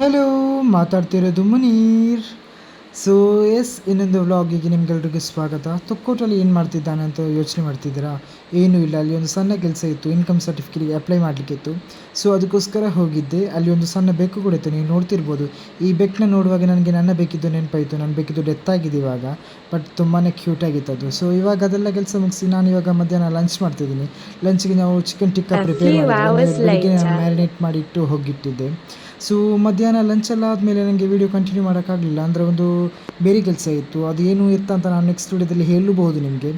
Hello ಮಾತಾಡ್ತಿರೋದು Munir. So S ಇನ್ನೊಂದು ವ್ಲಾಗಿಗೆ ನಿಮ್ಗೆಲ್ರಿಗೂ ಸ್ವಾಗತ. ತೊಕ್ಕೋಟಲ್ಲಿ ಏನು ಮಾಡ್ತಿದ್ದಾನೆ ಅಂತ ಯೋಚನೆ ಮಾಡ್ತಿದ್ದೀರಾ? ಏನೂ ಇಲ್ಲ. ಅಲ್ಲಿ ಒಂದು ಸಣ್ಣ ಕೆಲಸ ಇತ್ತು. ಇನ್ಕಮ್ ಸರ್ಟಿಫಿಕೇಟ್ಗೆ ಅಪ್ಲೈ ಮಾಡಲಿಕ್ಕಿತ್ತು ಸೊ ಅದಕ್ಕೋಸ್ಕರ ಹೋಗಿದ್ದೆ. ಅಲ್ಲಿ ಒಂದು ಸಣ್ಣ ಬೆಕ್ಕು ಕೂಡ ಇತ್ತು. ನೀವು ನೋಡ್ತಿರ್ಬೋದು. ಈ ಬೆಕ್ಕನ್ನ ನೋಡುವಾಗ ನನಗೆ ನನ್ನ ಬೇಕಿದ್ದು ನೆನಪಾಯಿತು. ನನ್ನ ಬೇಕಿದ್ದು ಡೆತ್ ಆಗಿದೆ ಇವಾಗ. ಬಟ್ ತುಂಬಾ ಕ್ಯೂಟ್ ಆಗಿತ್ತು ಅದು. ಸೊ ಇವಾಗ ಅದೆಲ್ಲ ಕೆಲಸ ಮುಗಿಸಿ ನಾನು ಇವಾಗ ಮಧ್ಯಾಹ್ನ ಲಂಚ್ ಮಾಡ್ತಿದ್ದೀನಿ. ಲಂಚ್ಗೆ ನಾವು ಚಿಕನ್ ಟಿಕ್ಕಾ ಪ್ರಿಪೇರ್ ಮಾಡಿದ್ವಿ. ಮ್ಯಾರಿನೇಟ್ ಮಾಡಿ ಇಟ್ಟು ಹೋಗಿಟ್ಟಿದ್ದೆ. ಸೊ ಮಧ್ಯಾಹ್ನ ಲಂಚೆಲ್ಲ ಆದಮೇಲೆ ನನಗೆ ವೀಡಿಯೋ ಕಂಟಿನ್ಯೂ ಮಾಡೋಕ್ಕಾಗಲಿಲ್ಲ. ಅಂದರೆ ಒಂದು ಬೇರೆ ಕೆಲಸ ಇತ್ತು. ಅದು ಏನು ಇತ್ತು ಅಂತ ನಾನು ನೆಕ್ಸ್ಟ್ ವೀಡಿಯೋದಲ್ಲಿ ಹೇಳಬಹುದು ನಿಮಗೆ.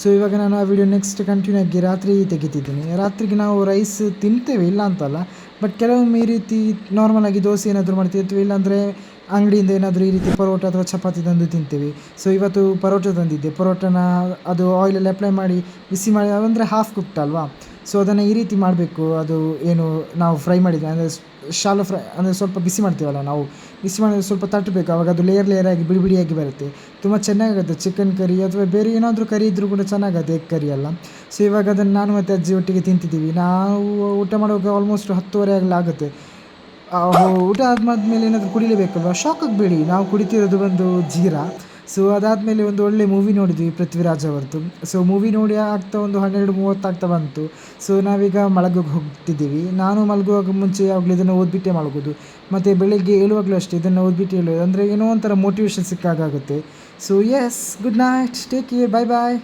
ಸೊ ಇವಾಗ ನಾನು ಆ ವಿಡಿಯೋ ನೆಕ್ಸ್ಟ್ ಕಂಟಿನ್ಯೂ ಆಗಿ ರಾತ್ರಿ ತೆಗಿತಿದ್ದೀನಿ. ರಾತ್ರಿಗೆ ನಾವು ರೈಸ್ ತಿಂತೇವೆ, ಇಲ್ಲ ಅಂತಲ್ಲ ಬಟ್ ಕೆಲವೊಮ್ಮೆ ಈ ರೀತಿ ನಾರ್ಮಲ್ ಆಗಿ ದೋಸೆ ಏನಾದರೂ ಮಾಡ್ತೀವಿ ಅಥವಾ ಇಲ್ಲಾಂದರೆ ಅಂಗಡಿಯಿಂದ ಏನಾದರೂ ಈ ರೀತಿ ಪರೋಟ ಅಥವಾ ಚಪಾತಿ ತಂದು ತಿಂತೇವೆ. ಸೊ ಇವತ್ತು ಪರೋಟ ತಂದಿದ್ದೆ. ಪರೋಟನ ಅದು ಆಯಿಲಲ್ಲಿ ಅಪ್ಲೈ ಮಾಡಿ ಬಿಸಿ ಮಾಡಿ, ಅಂದರೆ ಹಾಫ್ ಕುಕ್ಟ್ ಅಲ್ವಾ? ಸೊ ಅದನ್ನು ಈ ರೀತಿ ಮಾಡಬೇಕು. ಅದು ಏನು ನಾವು ಫ್ರೈ ಮಾಡಿದ್ವಿ ಅಂದರೆ ಶಾಲೋ ಫ್ರೈ ಅಂದರೆ ಸ್ವಲ್ಪ ಬಿಸಿ ಮಾಡ್ತೀವಲ್ಲ ನಾವು. ಬಿಸಿ ಮಾಡಿದ್ರೆ ಸ್ವಲ್ಪ ತಟ್ಟಬೇಕು. ಆವಾಗ ಅದು ಲೇಯರ್ ಲೇಯರ್ ಆಗಿ ಬಿಡಿ ಬಿಡಿಯಾಗಿ ಬರುತ್ತೆ. ತುಂಬ ಚೆನ್ನಾಗಿರುತ್ತೆ ಚಿಕನ್ ಕರಿ ಅಥವಾ ಬೇರೆ ಏನಾದರೂ ಕರಿ ಇದ್ದರೂ ಕೂಡ ಚೆನ್ನಾಗುತ್ತೆ ಎಗ್ ಕರಿ ಎಲ್ಲ. ಸೊ ಇವಾಗ ಅದನ್ನು ನಾನು ಮತ್ತು ಅಜ್ಜಿ ಒಟ್ಟಿಗೆ ತಿಂತಿದ್ದೀವಿ. ನಾವು ಊಟ ಮಾಡುವಾಗ ಆಲ್ಮೋಸ್ಟ್ ಹತ್ತುವರೆ ಆಗಲಾಗುತ್ತೆ ಊಟ ಆದ್ಮೇಲೆ ಏನಾದರೂ ಕುಡಿಲೇಬೇಕಲ್ವ ಶಾಕ್ ಆಗಬೇಡಿ. ನಾವು ಕುಡಿತಿರೋದು ಒಂದು ಜೀರಾ. ಸೊ ಅದಾದಮೇಲೆ ಒಂದು ಒಳ್ಳೆ ಮೂವಿ ನೋಡಿದ್ವಿ, ಪೃಥ್ವಿರಾಜ್ ಅವರದ್ದು. ಸೊ ಮೂವಿ ನೋಡಿ ಆಗ್ತಾ ಒಂದು ಹನ್ನೆರಡು ಮೂವತ್ತಾಗ್ತಾ ಬಂತು. ಸೊ ನಾವೀಗ ಮಲಗೋಗಿ ಹೋಗ್ತಿದ್ದೀವಿ. ನಾನು ಮಲಗುವಾಗ ಮುಂಚೆ ಯಾವಾಗಲೂ ಇದನ್ನು ಓದ್ಬಿಟ್ಟೆ ಮಲಗೋದು. ಮತ್ತು ಬೆಳಿಗ್ಗೆ ಏಳುವಾಗಲೂ ಅಷ್ಟೇ ಇದನ್ನು ಓದ್ಬಿಟ್ಟು ಹೇಳೋದು ಅಂದರೆ ಏನೋ ಒಂಥರ motivation ಸಿಕ್ಕಾಗುತ್ತೆ so yes good night take care bye bye